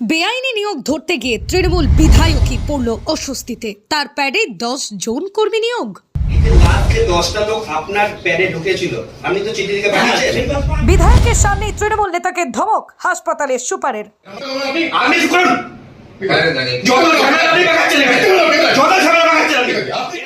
বেআইনি নিয়োগ ধরতে গিয়ে তৃণমূল বিধায়কই পড়ল অস্বস্তিতে। তার প্যাডে দশ জন কর্মী নিয়োগ। বিধায়কের সামনে তৃণমূল নেতাকে ধমক হাসপাতালের সুপারের।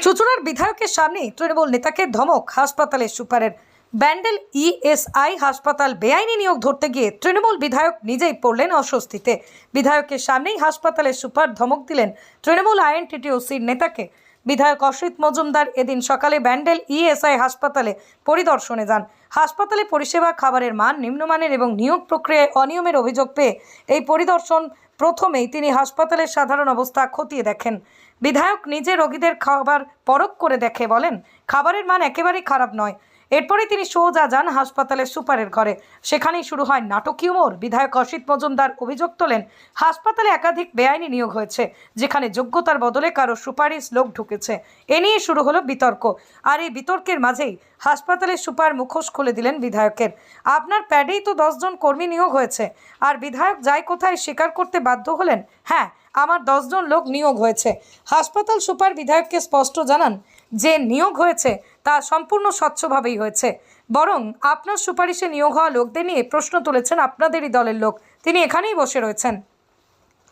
চুচুড়ার বিধায়কের সামনে তৃণমূল নেতাকে ধমক হাসপাতালের সুপারের। ব্যান্ডেল ইএসআই হাসপাতাল বেআইনি নিয়োগ ধরতে গিয়ে তৃণমূল বিধায়ক নিজেই পড়লেন অস্বস্তিতে। বিধায়কের সামনেই হাসপাতালের সুপার ধমক দিলেন তৃণমূল আইএনটিটিওসির নেতাকে। বিধায়ক অসিত মজুমদার এদিন সকালে ব্যান্ডেল ইএসআই হাসপাতালে পরিদর্শনে যান। হাসপাতালে পরিষেবা, খাবারের মান, নিম্নমানের এবং নিয়োগ প্রক্রিয়ায় অনিয়মের অভিযোগ পেয়ে এই পরিদর্শন প্রথমেই তিনি হাসপাতালের সাধারণ অবস্থা খতিয়ে দেখেন। বিধায়ক নিজে রোগীদের খাবার পরখ করে দেখে বলেন, খাবারের মান একেবারেই খারাপ নয়। এরপরে তিনি সোজা যান হাসপাতালের সুপারের ঘরে। সেখানেই শুরু হয় নাটকীয় মোড়। বিধায়ক অসিত মজুমদার অভিযোগ তোলেন, হাসপাতালে একাধিক বেআইনি নিয়োগ হয়েছে, যেখানে যোগ্যতার বদলে কারও সুপারিশ লোক ঢুকেছে। এ নিয়ে শুরু হলো বিতর্ক। আর এই বিতর্কের মাঝেই হাসপাতালের সুপার মুখোশ খুলে দিলেন বিধায়কের। আপনার প্যাডেই তো দশজন কর্মী নিয়োগ হয়েছে। আর বিধায়ক যাই কোথায় স্বীকার করতে বাধ্য হলেন? হ্যাঁ আমার দশজন লোক নিয়োগ হয়েছে। হাসপাতাল সুপার বিধায়ককে স্পষ্ট জানান, যে নিয়োগ হয়েছে তা সম্পূর্ণ স্বচ্ছভাবেই হয়েছে। বরং আপনার সুপারিশে নিয়োগ হওয়া লোকদের নিয়ে প্রশ্ন তুলেছেন আপনাদেরই দলের লোক। তিনি এখানেই বসে রয়েছেন।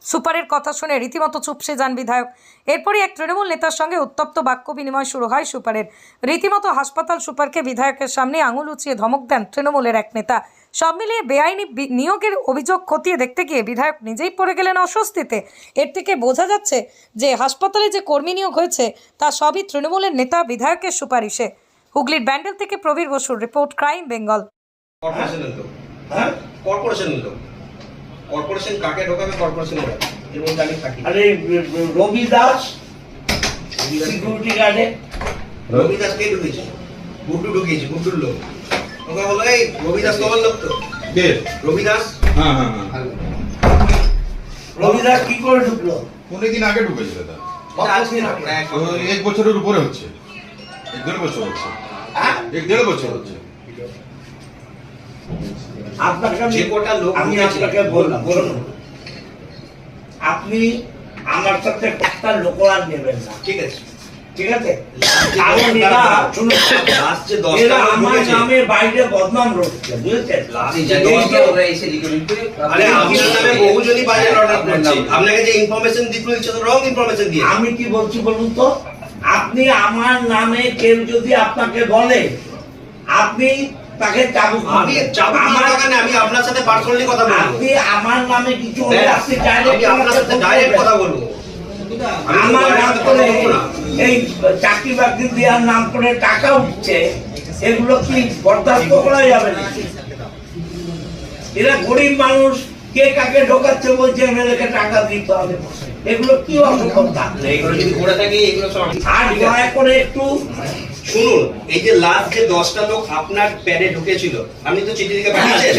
সুপারের কথা শুনে রীতিমতো চুপসে যান বিধায়ক। এরপরই এক তৃণমূল নেতার সঙ্গে উত্তপ্ত বাক্য বিনিময় শুরু হয় সুপারের। রীতিমতো হাসপাতাল সুপারকে বিধায়কের সামনে আঙুল উঁচিয়ে ধমক দেন তৃণমূলের এক নেতা। সব মিলিয়ে বেআইনি নিয়োগের অভিযোগ খতিয়ে দেখতে গিয়ে বিধায়ক নিজেই পড়ে গেলেন অস্বস্তিতে। এর থেকে বোঝা যাচ্ছে যে হাসপাতালে যে কর্মী নিয়োগ হয়েছে, তা সবই তৃণমূলের নেতা বিধায়কের সুপারিশে। হুগলির ব্যান্ডেল থেকে প্রবীর বসুর রিপোর্ট ক্রাইম বেঙ্গল। কর্পোরেশনের লোক। হ্যাঁ? কর্পোরেশনের লোক। কর্পোরেশন কাকে ঢোকাবে কর্পোরেশনের এর মধ্যে আমি থাকি। আরে রবি দাস সিকিউরিটি গার্ডে রবি দাস কে ঢুকেছে? গুড্ডু ঢুকিয়েছে গুড্ডুর লোক। ওকে বলো এই রবি দাস তোমার লোক তো? রবি দাস হ্যাঁ হ্যাঁ হ্যাঁ। রবি দাস কি করে ঢুকলো? অনেকদিন আগে ঢুকেছে দাদা। এক বছরের উপরে হচ্ছে। এক দেড় বছর হচ্ছে। হ্যাঁ? এক দেড় বছর হচ্ছে। আপনাকে আমি কটা লোক আমি আপনাকে বললাম বলুন। আপনি আমার সাথে একটা লোক আর নেবেন না। ঠিক আছে। ঠিক আছে? কারণ এরা শুনুন লাস্ট যে দশটা এরা আমার নামে বাইরে বদনাম রচ্ছে বুঝেছেন? লাস্ট এই যে যে- দশটা আরে আপনার নামে বহুজনই বাজে অর্ডার করছে। আপনাকে যে ইনফরমেশন দিতে হচ্ছে তো রং ইনফরমেশন দিয়ে। আমি কি বলছি বলুন তো? আপনি আমার নামে কেউ যদি আপনাকে বলে আপনি তাকে চাবুক। আমার নেই, আমি আপনার সাথে পার্সোনালি কথা বলব। আপনি আমার নামে কিছু হলে আপনি ডাইরেক্ট আপনার সাথে ডাইরেক্ট কথা বলব। আমার নাম করে কথা বলব না। এই চাকরি বাকরি দেওয়ার নাম করে টাকা উঠছে এগুলো কি বরদাস্ত করা যাবে না? এরা গরিব মানুষ কে কাকে ঢোকাচ্ছে বলছে এমএলএকে টাকা দিতে হবে। এগুলো কি থাকি আর দয়া করে একটু শুনুন এই যে লাস্ট যে দশটা লোক আপনার প্যাডে ঢুকেছিল আপনি তো চিঠি লিখে পাঠিয়েছেন?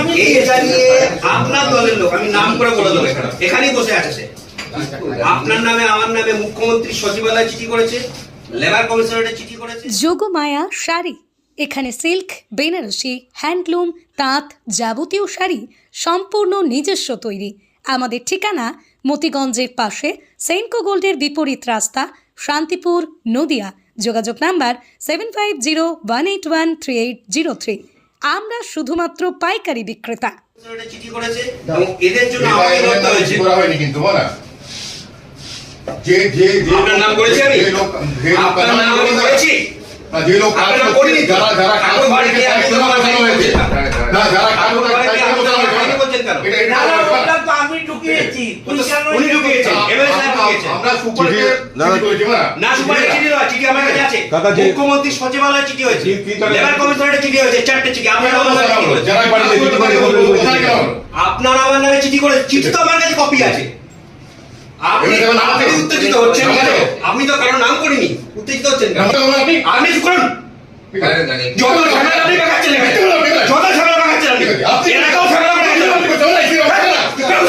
আমি এই। জানিয়ে আপনার দলের লোক আমি নাম করে বলে দেবো এখানে। এখানেই বসে আছে। আপনার নামে আমার নামে মুখ্যমন্ত্রী সচিবালয় চিঠি করেছে লেবার চিঠি করেছে। যোগমায়া শাড়ি এখানে সিল্ক বেনারসি হ্যান্ডলুম তাঁত যাবতীয় শাড়ি সম্পূর্ণ নিজস্ব তৈরি। আমাদের ঠিকানা মতিগঞ্জের পাশে সেন্কো গোল্ডের বিপরীত রাস্তা শান্তিপুর নদিয়া। যোগাযোগ number seven five zero one eight one three eight zero three আমরা শুধুমাত্র পাইকারি বিক্রেতা। যে যে যে নাম করেছি আমি? আপনার নাম আমি করেছি? যে লোক? যারা যারা কাজ কারও কাজ কারও? এটা- আমি ঢুকিয়েছি। তুই কেন উনি ঢুকিয়েছেন এমএলএ সাহেব ঢুকিয়েছেন আমরা সুপারকে না, চিঠি করেছি, না? না সুপারের চিঠি নয় চিঠি আমার কাছে আছে। মুখ্যমন্ত্রী সচিবালয়ে চিঠি হয়েছে। কি- কি তাহলে? লেবার কমিশনারের চিঠি হয়েছে চারটে চিঠি। আপনার আমার নামে চিঠি করে? আপনার আমার নামে চিঠি করে চিঠি তো আমার কাছে কপি আছে। আপনি উত্তেজিত হচ্ছেন আপনি তো কারও নাম করিনি। উত্তেজিত হচ্ছেন আপনি? করুন। যত ঝামেলা আপনি যত ঝামেলা আপনি এলাকাও।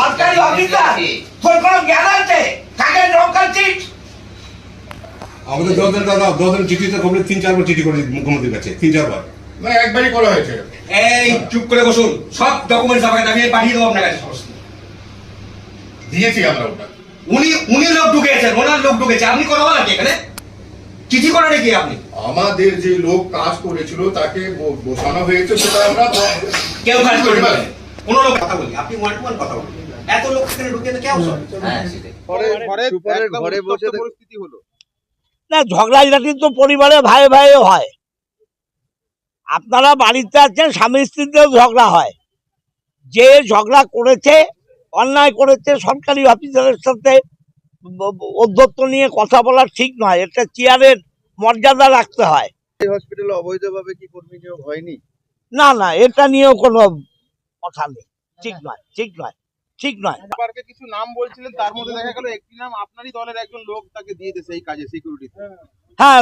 সরকারি অফিসার। তোর কোনো জ্ঞান আছে? কাকে ঢোকাচ্ছিস আমাদের দশজন দাদা দশজন চিঠিতে কমপ্লিট তিন চারবার চিঠি করেছি মুখ্যমন্ত্রীর কাছে তিন চারবার। মানে একবারই করা হয়েছে। এই চুপ করে বসুন। সব ডকুমেন্টস আমাকে আমি পাঠিয়ে দেবো আপনার কাছে। দিয়েছি আমরা ওটা। উনি উনি লোক ঢুকেছেন ওনার লোক ঢুকেছে। আপনি কথা বলেন কি এখানে? চিঠি করে নাকি আপনি? আমাদের যে লোক কাজ করেছিল তাকে বসানো হয়েছে সেটা আমরা কেউ কাজ করে বলেন কোনো লোক কথা বলি আপনি ওয়ান টু ওয়ান কথা বলুন। এত লোক এখানে ঢুকে তো কেউ ঘরে বসে পরিস্থিতি হলো। না ঝগড়াঝাটি তো পরিবারে ভাই ভাই হয়। আপনারা বাড়িতে আছেন স্বামী স্ত্রীতেও ঝগড়া হয়। যে ঝগড়া করেছে অন্যায় করেছে সরকারি অফিসারের সাথে ব- ব- নিয়ে কথা বলা ঠিক নয়। এটা চেয়ারের মর্যাদা রাখতে হয়। হসপিটালে অবৈধভাবে কি কর্মী নিয়োগ হয়নি? না না এটা নিয়েও কোনো কথা নেই। ঠিক নয় ঠিক নয় ঠিক নয়। পার্কে কিছু নাম বলছিলেন তার মধ্যে দেখা গেল একটি নাম আপনারই দলের একজন লোক তাকে দিয়ে দিয়েছে এই কাজে সিকিউরিটি হ্যাঁ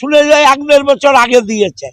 শুনে যায় এক দেড় বছর আগে দিয়েছে।